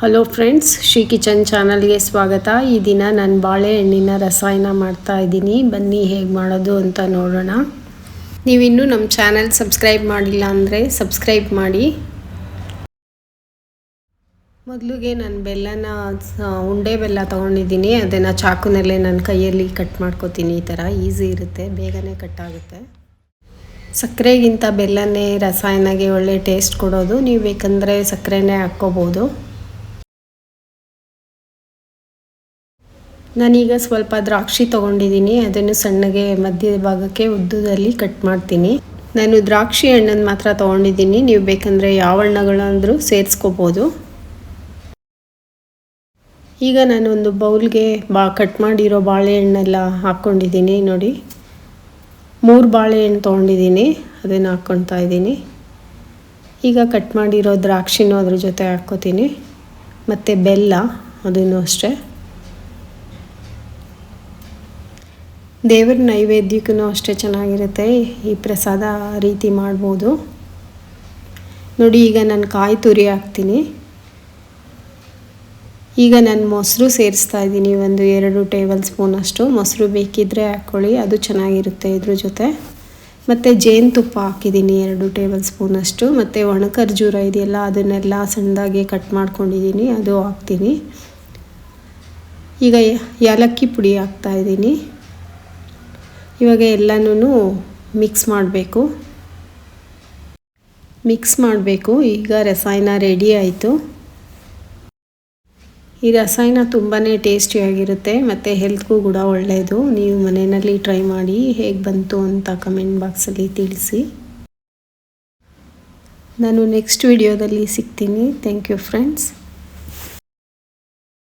Hello friends Shri kitchen ಚಾನಲ್ಗೆ ಸ್ವಾಗತ. ಈ ದಿನ ನಾನು ಬಾಳೆಹಣ್ಣಿನ ರಸಾಯನ ಮಾಡ್ತಾ ಇದ್ದೀನಿ. ಬನ್ನಿ ಹೇಗೆ ಮಾಡೋದು ಅಂತ ನೋಡೋಣ. ನೀವಿನ್ನೂ ನಮ್ಮ ಚಾನಲ್ ಸಬ್ಸ್ಕ್ರೈಬ್ ಮಾಡಿಲ್ಲ ಅಂದರೆ ಸಬ್ಸ್ಕ್ರೈಬ್ ಮಾಡಿ. ಮೊದಲಿಗೆ ನಾನು ಬೆಲ್ಲನ ಉಂಡೆ ಬೆಲ್ಲ ತೊಗೊಂಡಿದ್ದೀನಿ. ಅದನ್ನು ಚಾಕುನಲ್ಲೇ ನನ್ನ ಕೈಯಲ್ಲಿ ಕಟ್ ಮಾಡ್ಕೋತೀನಿ. ಈ ಥರ ಈಸಿ ಇರುತ್ತೆ, ಬೇಗನೆ ಕಟ್ ಆಗುತ್ತೆ. ಸಕ್ಕರೆಗಿಂತ ಬೆಲ್ಲನೇ ರಸಾಯನಗೆ ಒಳ್ಳೆ ಟೇಸ್ಟ್ ಕೊಡೋದು. ನೀವು ಬೇಕಂದರೆ ಸಕ್ಕರೆನೇ ಹಾಕ್ಕೋಬೋದು. ನಾನೀಗ ಸ್ವಲ್ಪ ದ್ರಾಕ್ಷಿ ತೊಗೊಂಡಿದ್ದೀನಿ. ಅದನ್ನು ಸಣ್ಣಗೆ ಮಧ್ಯ ಭಾಗಕ್ಕೆ ಉದ್ದದಲ್ಲಿ ಕಟ್ ಮಾಡ್ತೀನಿ. ನಾನು ದ್ರಾಕ್ಷಿ ಹಣ್ಣನ್ನು ಮಾತ್ರ ತೊಗೊಂಡಿದ್ದೀನಿ. ನೀವು ಬೇಕಂದರೆ ಯಾವ ಹಣ್ಣುಗಳಂದರೂ ಸೇರಿಸ್ಕೋಬೋದು. ಈಗ ನಾನು ಒಂದು ಬೌಲ್ಗೆ ಬಾ ಕಟ್ ಮಾಡಿರೋ ಬಾಳೆಹಣ್ಣೆಲ್ಲ ಹಾಕ್ಕೊಂಡಿದ್ದೀನಿ. ನೋಡಿ, ಮೂರು ಬಾಳೆಹಣ್ಣು ತೊಗೊಂಡಿದ್ದೀನಿ. ಅದನ್ನು ಹಾಕ್ಕೊಳ್ತಾ ಇದ್ದೀನಿ. ಈಗ ಕಟ್ ಮಾಡಿರೋ ದ್ರಾಕ್ಷಿನೂ ಅದ್ರ ಜೊತೆ ಹಾಕ್ಕೋತೀನಿ. ಮತ್ತು ಬೆಲ್ಲ, ಅದನ್ನು ಅಷ್ಟೇ. ದೇವ್ರ ನೈವೇದ್ಯಕ್ಕೂ ಅಷ್ಟೇ ಚೆನ್ನಾಗಿರುತ್ತೆ. ಈ ಪ್ರಸಾದ ರೀತಿ ಮಾಡ್ಬೋದು. ನೋಡಿ, ಈಗ ನಾನು ಕಾಯಿ ತುರಿ ಹಾಕ್ತೀನಿ. ಈಗ ನಾನು ಮೊಸರು ಸೇರಿಸ್ತಾ ಇದ್ದೀನಿ. ಒಂದು ಎರಡು ಟೇಬಲ್ ಸ್ಪೂನಷ್ಟು ಮೊಸರು ಬೇಕಿದ್ದರೆ ಹಾಕ್ಕೊಳ್ಳಿ. ಅದು ಚೆನ್ನಾಗಿರುತ್ತೆ ಇದ್ರ ಜೊತೆ. ಮತ್ತು ಜೇನುತುಪ್ಪ ಹಾಕಿದ್ದೀನಿ. ಎರಡು ಟೇಬಲ್ ಸ್ಪೂನಷ್ಟು ಮತ್ತು ಒಣ ಖರ್ಜೂರ ಇದೆಯಲ್ಲ, ಅದನ್ನೆಲ್ಲ ಸಣ್ಣದಾಗಿ ಕಟ್ ಮಾಡ್ಕೊಂಡಿದ್ದೀನಿ. ಅದು ಹಾಕ್ತೀನಿ. ಈಗ ಏಲಕ್ಕಿ ಪುಡಿ ಹಾಕ್ತಾ ಇದ್ದೀನಿ. ಇವಾಗ ಎಲ್ಲನೂ ಮಿಕ್ಸ್ ಮಾಡಬೇಕು. ಮಿಕ್ಸ್ ಮಾಡಬೇಕು. ಈಗ ರಸಾಯನ ರೆಡಿ ಆಯಿತು. ಈ ರಸಾಯನ ತುಂಬಾ ಟೇಸ್ಟಿಯಾಗಿರುತ್ತೆ ಮತ್ತು ಹೆಲ್ತ್ಗೂ ಕೂಡ ಒಳ್ಳೆಯದು ನೀವು ಮನೆಯಲ್ಲಿ ಟ್ರೈ ಮಾಡಿ ಹೇಗೆ ಬಂತು ಅಂತ ಕಮೆಂಟ್ ಬಾಕ್ಸಲ್ಲಿ ತಿಳಿಸಿ. ನಾನು ನೆಕ್ಸ್ಟ್ ವಿಡಿಯೋದಲ್ಲಿ ಸಿಗ್ತೀನಿ. Thank you friends